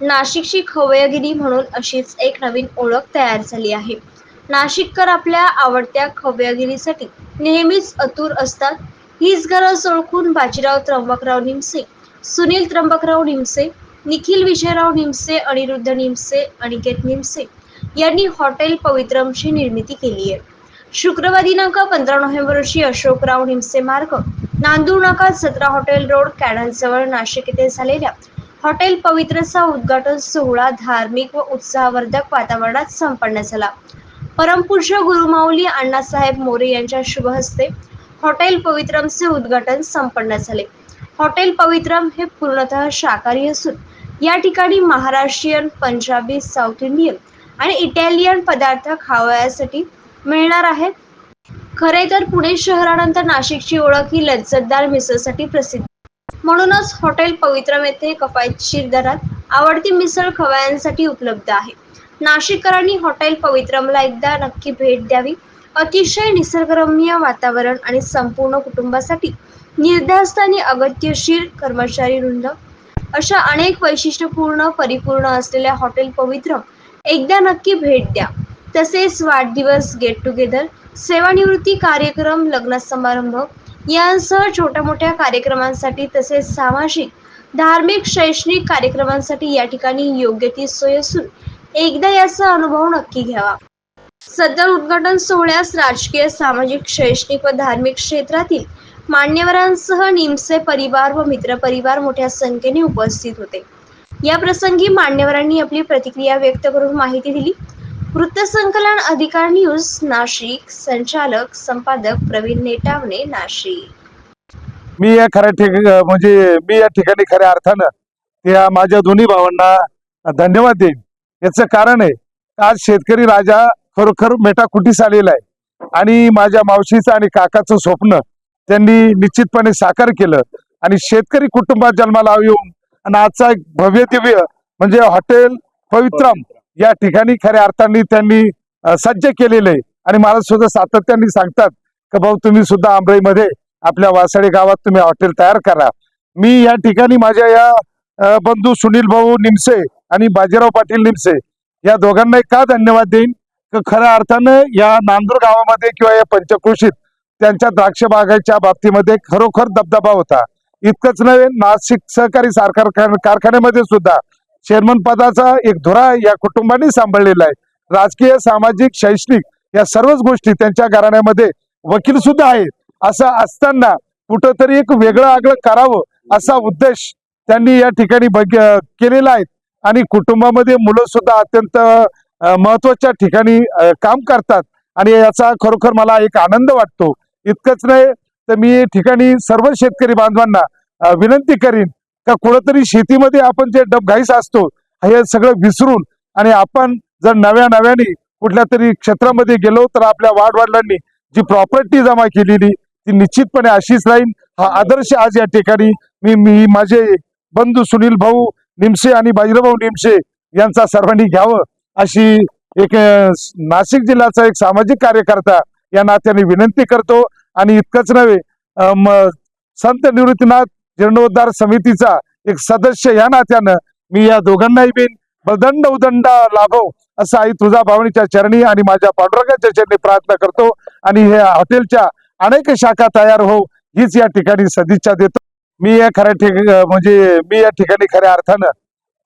नाशिकची खवयगिरी म्हणून अशीच एक नवीन ओळख तयार झाली आहे. नाशिककर आपल्या आवडत्या खवयगिरीसाठी नेहमीच अतुर असतात. हीच गरज ओळखून बाजीराव त्र्यंबकराव निमसे सुनील त्र्यंबकराव निमसे निखिल विजयराव निमसे अनिरुद्ध निमसे अनिकेत निमसे यांनी हॉटेल पवित्रमची निर्मिती केली आहे. शुक्रवार दिनांक पंधरा नोव्हेंबर रोजी अशोकराव निमसे मार्ग नांदूर नाका सतरा हॉटेल रोड कॅनलजवळ नाशिक येथे झालेल्या हॉटेल पवित्रचा उद्घाटन सोहळा धार्मिक व उत्साहवर्धक वातावरणात संपन्न झाला. परमपूज्य गुरुमाऊली अण्णासाहेब मोरे यांच्या शुभहस्ते हॉटेल पवित्रमचे उद्घाटन संपन्न झाले. हॉटेल पवित्रम हे पूर्णतः शाकाहारी असून या ठिकाणी महाराष्ट्रीयन पंजाबी साऊथ इंडियन आणि इटालियन पदार्थ खावयासाठी मिळणार आहेत. खरे तर पुणे शहरानंतर नाशिकची ओळख ही लज्जतदार मिसळसाठी प्रसिद्ध म्हणूनच हॉटेल पवित्रम येथे कफायतशीर दरात आवडती मिसळ खवायांसाठी उपलब्ध आहे. नाशिककरांनी हॉटेल पवित्रमला एकदा नक्की भेट द्यावी. अतिशय निसर्गरम्य वातावरण आणि संपूर्ण कुटुंबासाठी निर्धास्त आणि अगत्यशीर कर्मचारी वृंद. अशा अनेक वैशिष्ट्यपूर्ण परिपूर्ण असलेल्या हॉटेल पवित्रम एकदा नक्की भेट द्या. तसेच वाढदिवस गेट टुगेदर सेवानिवृत्ती कार्यक्रम लग्न समारंभ यांसह छोट्या मोठ्या कार्यक्रमांसाठी तसेच सामाजिक धार्मिक शैक्षणिक कार्यक्रमांसाठी या ठिकाणी योग्य ती सोय असून एकदा याचा अनुभव नक्की घ्यावा. सदर उद्घाटन सोहळ्यास राजकीय सामाजिक शैक्षणिक व धार्मिक क्षेत्रातील मान्यवरांसह निमसे परिवार व मित्रपरिवार मोठ्या संख्येने उपस्थित होते. या प्रसंगी मान्यवरांनी आपली प्रतिक्रिया व्यक्त करून माहिती दिली. वृत्तसंकलन अधिकार न्यूज नाशिक. संचालक संपादक प्रवीण नेटावणे नाशिक. मी या खऱ्या ठिकाणी म्हणजे मी या ठिकाणी खऱ्या अर्थानं त्या माझ्या दोन्ही भावांना धन्यवाद देईन. याचं कारण आहे आज शेतकरी राजा खरोखर मेटाकुटीस आलेला आहे. आणि माझ्या मावशीचं आणि काकाचं स्वप्न त्यांनी निश्चितपणे साकार केलं. आणि शेतकरी कुटुंबात जन्माला येऊन आणि आजचा एक भव्य दिव्य म्हणजे हॉटेल पवित्रम या ठिकाणी खऱ्या अर्थाने त्यांनी सज्ज केलेलं आहे. आणि मला सुद्धा सातत्याने सांगतात की भाऊ तुम्ही सुद्धा आंबळीमध्ये आपल्या वासाडे गावात तुम्ही हॉटेल तयार करा. मी या ठिकाणी माझ्या या बंधू सुनील भाऊ निमसे आणि बाजीराव पाटील निमसे या दोघांना का धन्यवाद देईन? की खऱ्या अर्थानं या नांदूर गावामध्ये किंवा या पंचक्रोशीत त्यांच्या द्राक्ष बागाच्या बाबतीमध्ये खरोखर दबदबा होता. इतकंच नव्हे नाशिक सहकारी साखर कारखान्यामध्ये सुद्धा चेअरमन पदाचा एक धुरा या कुटुंबाने सांभाळलेला आहे. राजकीय सामाजिक शैक्षणिक या सर्वच गोष्टी त्यांच्या घराण्यामध्ये वकील सुद्धा आहेत. असं असताना कुठंतरी एक वेगळं आगळं करावं असा उद्देश त्यांनी या ठिकाणी बघ केलेला आहे. आणि कुटुंबामध्ये मुलं सुद्धा अत्यंत महत्त्वाच्या ठिकाणी काम करतात. आणि याचा खरोखर मला एक आनंद वाटतो. इतकंच नाही तर मी ठिकाणी सर्व शेतकरी बांधवांना विनंती करीन का कुठंतरी शेतीमध्ये आपण जे डबघाईस असतो हे सगळं विसरून आणि आपण जर नव्या नव्याने कुठल्या तरी क्षेत्रामध्ये गेलो तर आपल्या वाडवडिलांनी जी प्रॉपर्टी जमा केलेली ती निश्चितपणे अशीच राहील हा आदर्श आज या ठिकाणी मी मी माझे बंधू सुनील भाऊ निमसे आणि बाजीराभाऊ निमसे यांचा सर्वांनी घ्यावं अशी एक नाशिक जिल्ह्याचा एक सामाजिक कार्यकर्ता या नात्याने विनंती करतो. आणि इतकंच नव्हे संत निवृत्तीनाथ जीर्णोद्धार समितीचा एक सदस्य या नात्यानं मी या दोघांनाही बिन बदंड उदंड लाभव असं आई तुझा भावणीच्या चरणी आणि माझ्या पांडुरंगाच्या चरणी प्रार्थना करतो. आणि हे हॉटेलच्या अनेक शाखा तयार हो हीच या ठिकाणी सदिच्छा देतो. मी या खऱ्या म्हणजे मी या ठिकाणी खऱ्या अर्थानं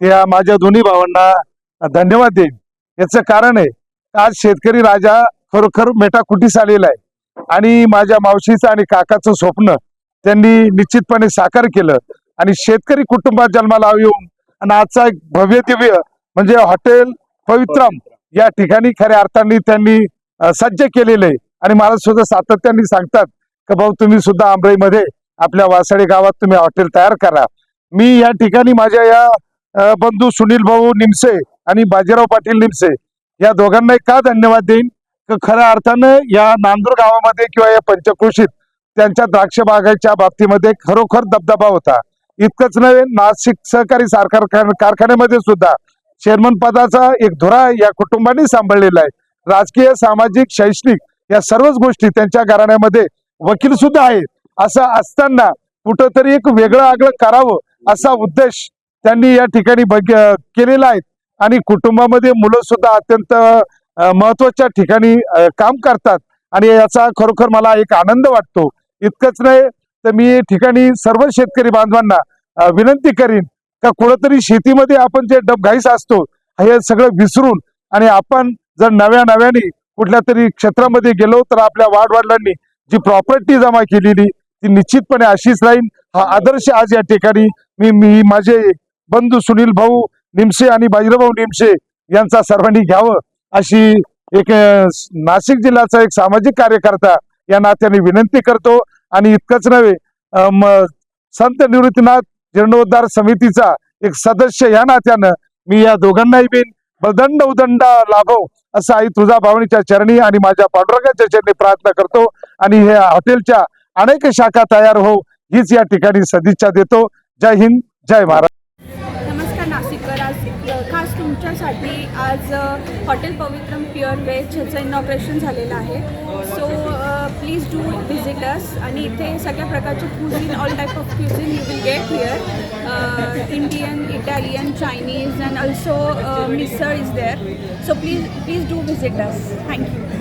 त्या माझ्या दोन्ही भावांना धन्यवाद देईन. याचं कारण आहे आज शेतकरी राजा खरोखर मेटाकुटीस आलेला आहे. आणि माझ्या मावशीचं आणि काकाचं स्वप्न त्यांनी निश्चितपणे साकार केलं. आणि शेतकरी कुटुंबात जन्माला येऊन आणि आजचा एक भव्य दिव्य म्हणजे हॉटेल पवित्रम या ठिकाणी खऱ्या अर्थाने त्यांनी सज्ज केलेलं आहे. आणि मला सुद्धा सातत्याने सांगतात की भाऊ तुम्ही सुद्धा आंबळीमध्ये आपल्या वासडे गावात तुम्ही हॉटेल तयार करा. मी या ठिकाणी माझ्या या बंधू सुनील भाऊ निमसे आणि बाजीराव पाटील निमसे या दोघांना का धन्यवाद देईन? की खऱ्या अर्थानं या नांदूर गावामध्ये किंवा या पंचक्रोशीत त्यांच्या द्राक्ष बागाच्या बाबतीमध्ये खरोखर दबदबा होता. इतकंच नव्हे नाशिक सहकारी साखर कारखान्यामध्ये सुद्धा चेअरमन पदाचा एक धुरा या कुटुंबाने सांभाळलेला आहे. राजकीय सामाजिक शैक्षणिक या सर्वच गोष्टी त्यांच्या घराण्यामध्ये वकील सुद्धा आहेत. असं असताना कुठंतरी एक वेगळं आगळं करावं असा उद्देश त्यांनी या ठिकाणी बघ आहे. आणि कुटुंबामध्ये मुलं सुद्धा अत्यंत महत्त्वाच्या ठिकाणी काम करतात. आणि याचा खरोखर मला एक आनंद वाटतो. इतकंच नाही तर मी ठिकाणी सर्व शेतकरी बांधवांना विनंती करीन का कुठंतरी शेतीमध्ये आपण जे डबघाईस असतो हे सगळं विसरून आणि आपण जर नव्या नव्याने कुठल्या तरी क्षेत्रामध्ये गेलो तर आपल्या वाडवडिलांनी जी प्रॉपर्टी जमा केलेली ती निश्चितपणे अशीच राहील हा आदर्श आज या ठिकाणी मी मी माझे बंधू सुनील भाऊ निमशे आणि बाजीराभाऊ निमशे यांचा सर्वांनी घ्यावं अशी एक नाशिक जिल्ह्याचा एक सामाजिक कार्यकर्ता या नात्याने विनंती करतो. आणि इतकंच नव्हे संत निवृत्तीनाथ जीर्णोद्धार समितीचा एक सदस्य या नात्यानं मी या दोघांनाही बिन बदंड उदंड लाभो असं आई तुझा भावनीच्या चरणी आणि माझ्या पांडुरंगाच्या चरणी प्रार्थना करतो. आणि हे हॉटेलच्या अनेक शाखा तयार हो हीच या ठिकाणी सदिच्छा देतो. जय हिंद जय महाराज. नमस्कार नाशिककर आज खास तुमच्यासाठी आज हॉटेल पवित्रम प्युअर वेज ह्याचं इनॉग्रेशन झालेलं आहे. So please do visit us आणि इथे सगळ्या प्रकारचे cuisine all type of cuisine you will get here Indian Italian Chinese and also misal is there so please please do visit us thank you